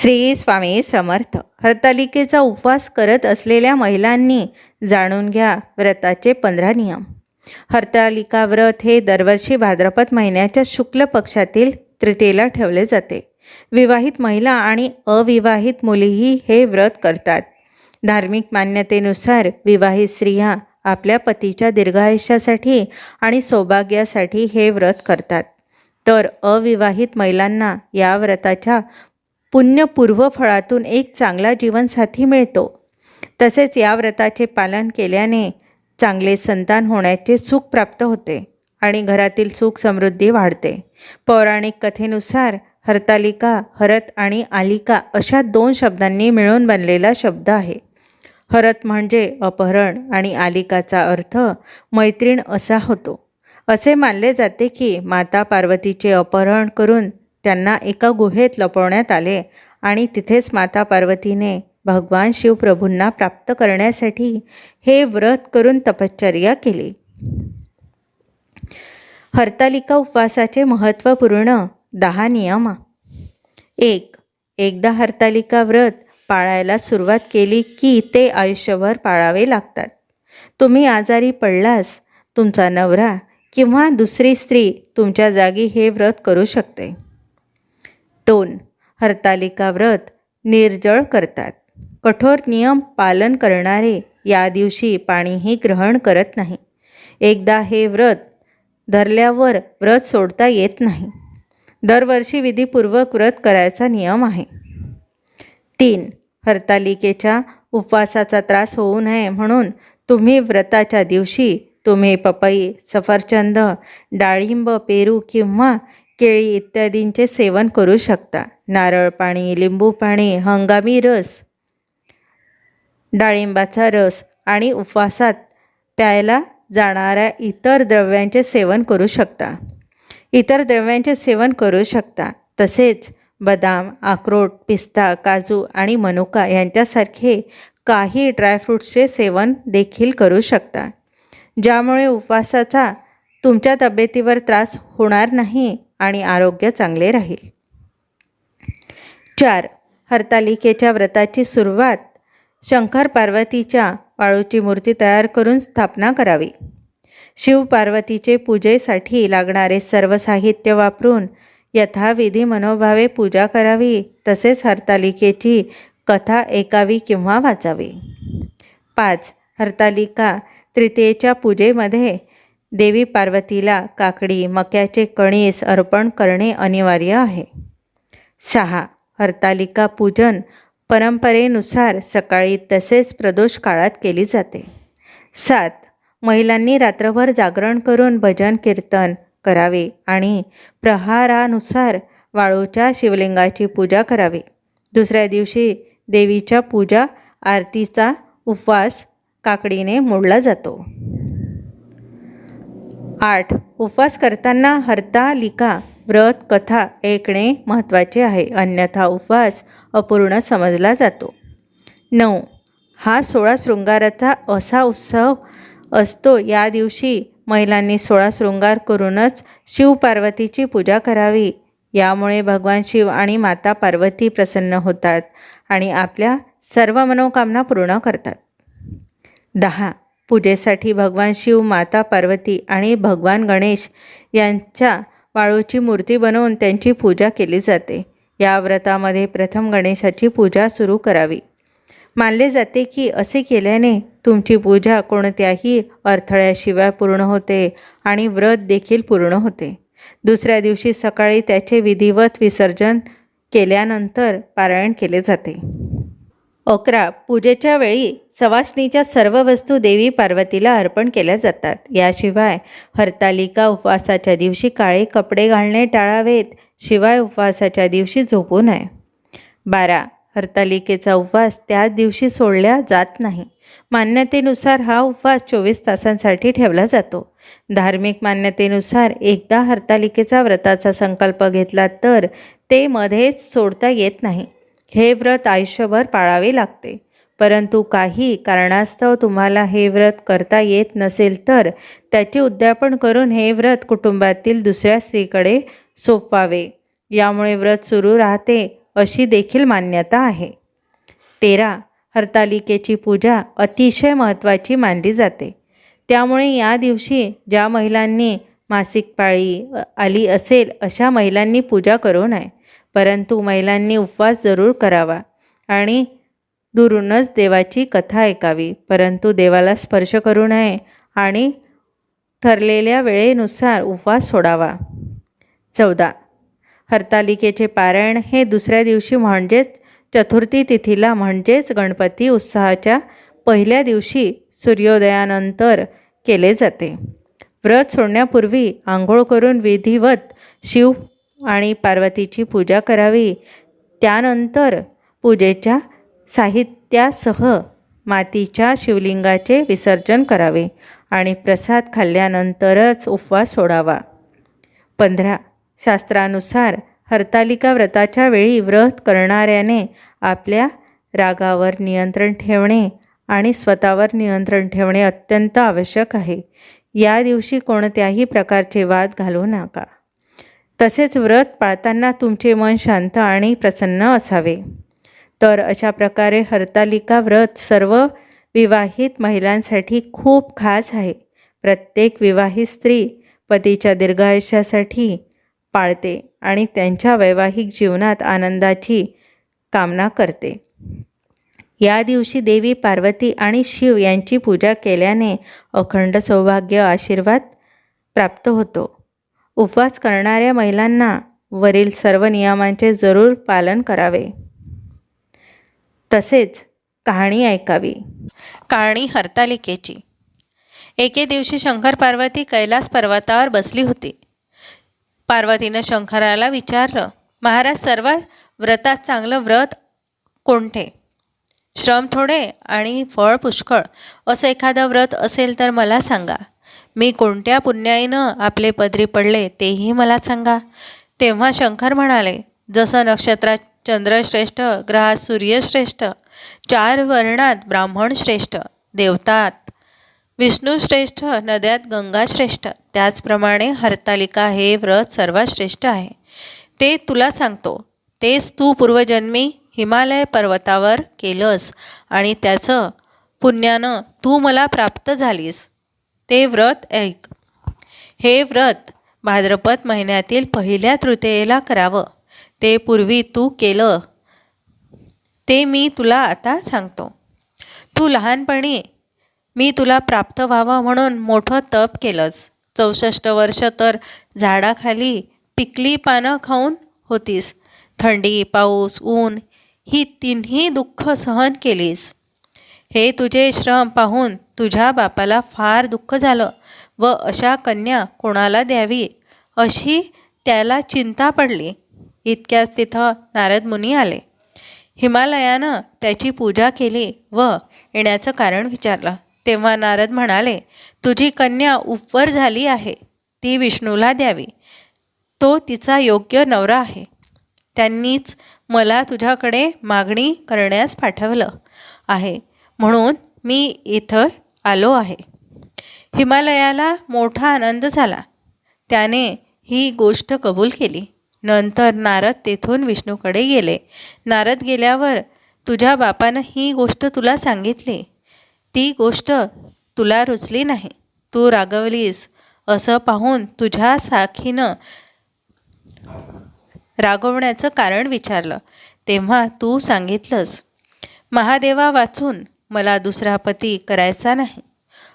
श्री स्वामी समर्थ. हरतालिकेचा उपवास करत असलेल्या महिलांनी जाणून घ्या व्रताचे पंधरा नियम. हरतालिका व्रत हे दरवर्षी भाद्रपद महिन्याच्या शुक्ल पक्षातील तृतीयेला ठेवले जाते. विवाहित महिला आणि अविवाहित मुलीही हे व्रत करतात. धार्मिक मान्यतेनुसार विवाहित स्त्रिया आपल्या पतीच्या दीर्घायुष्यासाठी आणि सौभाग्यासाठी हे व्रत करतात. तर अविवाहित महिलांना या व्रताच्या पुण्यपूर्व फळातून एक चांगला जीवनसाथी मिळतो. तसेच या व्रताचे पालन केल्याने चांगले संतान होण्याचे सुख प्राप्त होते आणि घरातील सुख समृद्धी वाढते. पौराणिक कथेनुसार हरतालिका हरत आणि आलिका अशा दोन शब्दांनी मिळून बनलेला शब्द आहे. हरत म्हणजे अपहरण आणि आलिकाचा अर्थ मैत्रीण असा होतो. असे मानले जाते की माता पार्वतीचे अपहरण करून त्यांना एका गुहेत लपवण्यात आले आणि तिथेच माता पार्वतीने भगवान शिवप्रभूंना प्राप्त करण्यासाठी हे व्रत करून तपश्चर्या केली. हरतालिका उपवासाचे महत्त्वपूर्ण दहा नियम. एक एकदा हरतालिका व्रत पाळायला सुरुवात केली की ते आयुष्यभर पाळावे लागतात. तुम्ही आजारी पडलास तुमचा नवरा किंवा दुसरी स्त्री तुमच्या जागी हे व्रत करू शकते. दोन. हरतालिका व्रत निर्जळ करतात. कठोर नियम पालन करणारे या दिवशी पाणीही ग्रहण करत नाही. एकदा हे व्रत धरल्यावर व्रत सोडता येत नाही. दरवर्षी विधीपूर्वक व्रत करायचा नियम आहे. तीन. हरतालिकेच्या उपवासाचा त्रास होऊ नये म्हणून तुम्ही व्रताच्या दिवशी तुम्ही पपई सफरचंद डाळिंब पेरू किंवा केळी इत्यादींचे सेवन करू शकता. नारळ पाणी लिंबू पाणी हंगामी रस डाळिंबाचा रस आणि उपवासात प्यायला जाणाऱ्या इतर द्रव्यांचे सेवन करू शकता. इतर द्रव्यांचे सेवन करू शकता. तसेच बदाम अक्रोड पिस्ता काजू आणि मनुका यांच्यासारखे काही ड्रायफ्रूट्सचे सेवन देखील करू शकता. ज्यामुळे उपवासाचा तुमच्या तब्येतीवर त्रास होणार नाही आणि आरोग्य चांगले राहील. चार हरतालिकेच्या व्रताची सुरुवात शंकर पार्वतीच्या वाळूची मूर्ती तयार करून स्थापना करावी. शिव पार्वतीचे पूजेसाठी लागणारे सर्व साहित्य वापरून यथाविधी मनोभावे पूजा करावी तसेच हरतालिकेची कथा ऐकावी किंवा वाचावी. पाच हरतालिका तृतीयेच्या पूजेमध्ये देवी पार्वतीला काकडी मक्याचे कणीस अर्पण करणे अनिवार्य आहे. सहा. हरतालिका पूजन परंपरेनुसार सकाळी तसेच प्रदोष काळात केली जाते. सात. महिलांनी रात्रभर जागरण करून भजन कीर्तन करावे आणि प्रहारानुसार वाळूच्या शिवलिंगाची पूजा करावी. दुसऱ्या दिवशी देवीच्या पूजा आरतीचा उपवास काकडीने मोडला जातो. आठ. उपवास करताना हरतालिका व्रत कथा ऐकणे महत्त्वाचे आहे. अन्यथा उपवास अपूर्ण समजला जातो. नऊ. हा सोळा शृंगाराचा असा उत्सव असतो या दिवशी महिलांनी सोळा शृंगार करूनच शिव पार्वतीची पूजा करावी. यामुळे भगवान शिव आणि माता पार्वती प्रसन्न होतात आणि आपल्या सर्व मनोकामना पूर्ण करतात. दहा. पूजेसाठी भगवान शिव माता पार्वती आणि भगवान गणेश यांच्या वाळूची मूर्ती बनवून त्यांची पूजा केली जाते. या व्रतामध्ये प्रथम गणेशाची पूजा सुरू करावी. मानले जाते की असे केल्याने तुमची पूजा कोणत्याही अडथळ्याशिवाय पूर्ण होते आणि व्रत देखील पूर्ण होते. दुसऱ्या दिवशी सकाळी त्याचे विधिवत विसर्जन केल्यानंतर पारायण केले जाते. अकरा पूजेच्या वेळी सवाष्णीच्या सर्व वस्तू देवी पार्वतीला अर्पण केल्या जातात. याशिवाय हरतालिका उपवासाच्या दिवशी काळे कपडे घालणे टाळावेत शिवाय उपवासाच्या दिवशी झोपू नये. बारा हरतालिकेचा उपवास त्याच दिवशी सोडल्या जात नाही. मान्यतेनुसार हा उपवास चोवीस तासांसाठी ठेवला जातो. धार्मिक मान्यतेनुसार एकदा हरतालिकेचा व्रताचा संकल्प घेतला तर ते मध्येच सोडता येत नाही. हे व्रत आयुष्यभर पाळावे लागते. परंतु काही कारणास्तव तुम्हाला हे व्रत करता येत नसेल तर त्याचे उद्यापन करून हे व्रत कुटुंबातील दुसऱ्या स्त्रीकडे सोपवावे. यामुळे व्रत सुरू राहते अशी देखील मान्यता आहे. तेरा. हरतालिकेची पूजा अतिशय महत्त्वाची मानली जाते. त्यामुळे या दिवशी ज्या महिलांनी मासिक पाळी आली असेल अशा महिलांनी पूजा करू नये. परंतु महिलांनी उपवास जरूर करावा आणि दुरूनच देवाची कथा ऐकावी. परंतु देवाला स्पर्श करू नये आणि ठरलेल्या वेळेनुसार उपवास सोडावा. चौदा. हरतालिकेचे पारायण हे दुसऱ्या दिवशी म्हणजेच चतुर्थी तिथीला म्हणजेच गणपती उत्साहाच्या पहिल्या दिवशी सूर्योदयानंतर केले जाते. व्रत सोडण्यापूर्वी आंघोळ करून विधिवत शिव आणि पार्वतीची पूजा करावी. त्यानंतर पूजेच्या साहित्यासह मातीच्या शिवलिंगाचे विसर्जन करावे आणि प्रसाद खाल्ल्यानंतरच उपवास सोडावा. पंधरा. शास्त्रानुसार हरतालिका व्रताच्या वेळी व्रत करणाऱ्याने आपल्या रागावर नियंत्रण ठेवणे आणि स्वतःवर नियंत्रण ठेवणे अत्यंत आवश्यक आहे. या दिवशी कोणत्याही प्रकारचे वाद घालू नका. तसेच व्रत पाळताना तुमचे मन शांत आणि प्रसन्न असावे. तर अशा प्रकारे हरतालिका व्रत सर्व विवाहित महिलांसाठी खूप खास आहे. प्रत्येक विवाहित स्त्री पतीच्या दीर्घायुष्यासाठी पाळते आणि त्यांच्या वैवाहिक जीवनात आनंदाची कामना करते. या दिवशी देवी पार्वती आणि शिव यांची पूजा केल्याने अखंड सौभाग्य आशीर्वाद प्राप्त होतो. उपवास करणाऱ्या महिलांना वरील सर्व नियमांचे जरूर पालन करावे. तसेच कहाणी ऐकावी. कहाणी हरतालिकेची. एके दिवशी शंकर पार्वती कैलास पर्वतावर बसली होती. पार्वतीनं शंकराला विचारलं महाराज सर्व व्रतात चांगलं व्रत कोणते? श्रम थोडे आणि फळ पुष्कळ. असं एखादं व्रत असेल तर मला सांगा. मी कोणत्या पुण्याईनं आपले पदरी पडले तेही मला सांगा. तेव्हा शंकर म्हणाले जसं नक्षत्रात चंद्रश्रेष्ठ ग्रहात सूर्यश्रेष्ठ चार वर्णात ब्राह्मण श्रेष्ठ देवतात. विष्णू श्रेष्ठ नद्यात गंगा श्रेष्ठ त्याचप्रमाणे हरतालिका हे व्रत सर्वात श्रेष्ठ आहे. ते तुला सांगतो. तेच तू पूर्वजन्मी हिमालय पर्वतावर केलंस आणि त्याचं पुण्यानं तू मला प्राप्त झालीस. ते व्रत ऐक. हे व्रत भाद्रपद महिन्यातील पहिल्या तृतीयेला करावं. ते पूर्वी तू केलं. ते मी तुला आता सांगतो. तू लहानपणी मी तुला प्राप्त व्हावं म्हणून मोठं तप केलंस. चौसष्ट वर्ष तर झाडाखाली पिकली पानं खाऊन होतीस. थंडी पाऊस ऊन ही तिन्ही दुःख सहन केलीस. हे तुझे श्रम पाहून तुझ्या बापाला फार दुःख झालं व अशा कन्या कोणाला द्यावी अशी त्याला चिंता पडली. इतक्याच तिथं नारद मुनी आले. हिमालयानं त्याची पूजा केली व येण्याचं कारण विचारलं. तेव्हा नारद म्हणाले तुझी कन्या उपवर झाली आहे. ती विष्णूला द्यावी. तो तिचा योग्य नवरा आहे. त्यांनीच मला तुझ्याकडे मागणी करण्यास पाठवलं आहे. म्हणून मी इथं आलो आहे. हिमालयाला मोठा आनंद झाला. त्याने ही गोष्ट कबूल केली. नंतर नारद तेथून विष्णूकडे गेले. नारद गेल्यावर तुझ्या बापानं ही गोष्ट तुला सांगितली. ती गोष्ट तुला रुचली नाही. तू रागवलीस असं पाहून तुझ्या साखीनं रागवण्याचं कारण विचारलं. तेव्हा तू सांगितलंस महादेवा वाचून मला दुसरा पती करायचा नाही.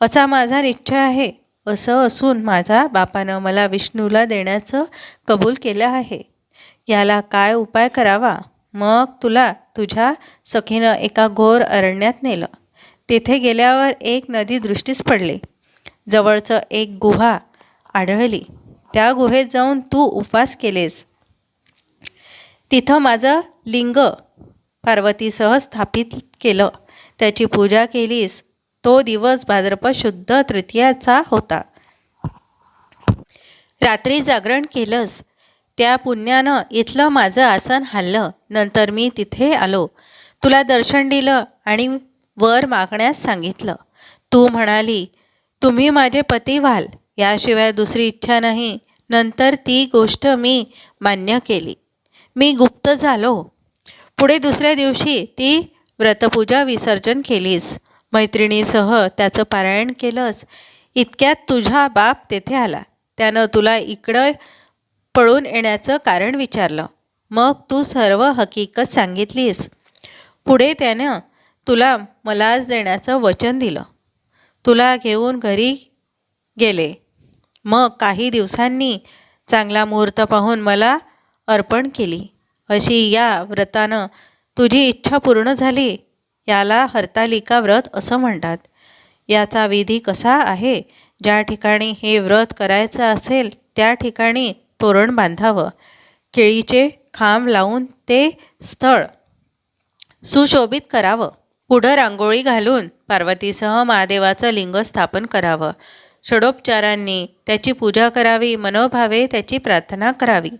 असा माझा निश्चय आहे. असं असून माझ्या बापानं मला विष्णूला देण्याचं कबूल केलं आहे. याला काय उपाय करावा? मग तुला तुझ्या सखीनं एका घोर अरण्यात नेलं. तेथे गेल्यावर एक नदी दृष्टीस पडली. जवळचं एक गुहा आढळली. त्या गुहेत जाऊन तू उपवास केलेस. तिथं माझं लिंग पार्वतीसह स्थापित केलं. त्याची पूजा केलीस तो दिवस भाद्रपद शुद्ध तृतीयाचा होता. रात्री जागरण केलंस त्या पुण्यानं इथलं माझं आसन हल्लं नंतर मी तिथे आलो. तुला दर्शन दिलं आणि वर मागण्यास सांगितलं. तू म्हणाली तुम्ही माझे पती व्हाल याशिवाय दुसरी इच्छा नाही. नंतर ती गोष्ट मी मान्य केली. मी गुप्त झालो. पुढे दुसऱ्या दिवशी ती व्रतपूजा विसर्जन केलीस. मैत्रिणीसह त्याचं पारायण केलंस. इतक्यात तुझा बाप तेथे आला. त्यानं तुला इकडं पळून येण्याचं कारण विचारलं. मग तू सर्व हकीकत सांगितलीस. पुढे त्यानं तुला मलाच देण्याचं वचन दिलं. तुला घेऊन घरी गेले. मग काही दिवसांनी चांगला मुहूर्त पाहून मला अर्पण केली. अशी या व्रतानं तुझी इच्छा पूर्ण झाली याला हरतालिका व्रत असं म्हणतात. याचा विधी कसा आहे? ज्या ठिकाणी हे व्रत करायचं असेल त्या ठिकाणी तोरण बांधावं. केळीचे खांब लावून ते स्थळ सुशोभित करावं. पुढं रांगोळी घालून पार्वतीसह महादेवाचं लिंग स्थापन करावं. षडोपचारांनी त्याची पूजा करावी मनोभावे त्याची प्रार्थना करावी.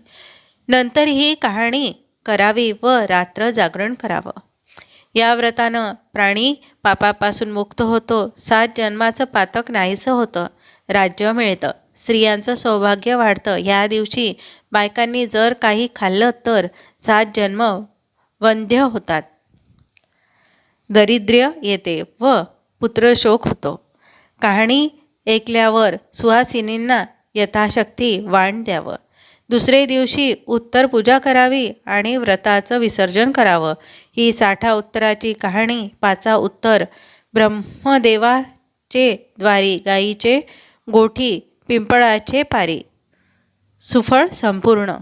नंतर ही कहाणी करावी व रात्र जागरण करावं. या व्रतानं प्राणी पापापासून मुक्त होतो सात जन्माचं पातक नाहीसं होतं राज्य मिळतं स्त्रियांचं सौभाग्य वाढतं. या दिवशी बायकांनी जर काही खाल्लं तर सात जन्म वंध्य होतात. दरिद्र्य येते व पुत्रशोक होतो. कहाणी ऐकल्यावर सुहासिनींना यथाशक्ती वाण द्यावं. दुसरे दिवशी उत्तर पूजा करावी आणि व्रताचं विसर्जन करावं. ही साठा उत्तराची कहाणी पाचा उत्तर ब्रह्मदेवाचे द्वारी गायीचे गोठी पिंपळाचे पारी. सुफळ संपूर्ण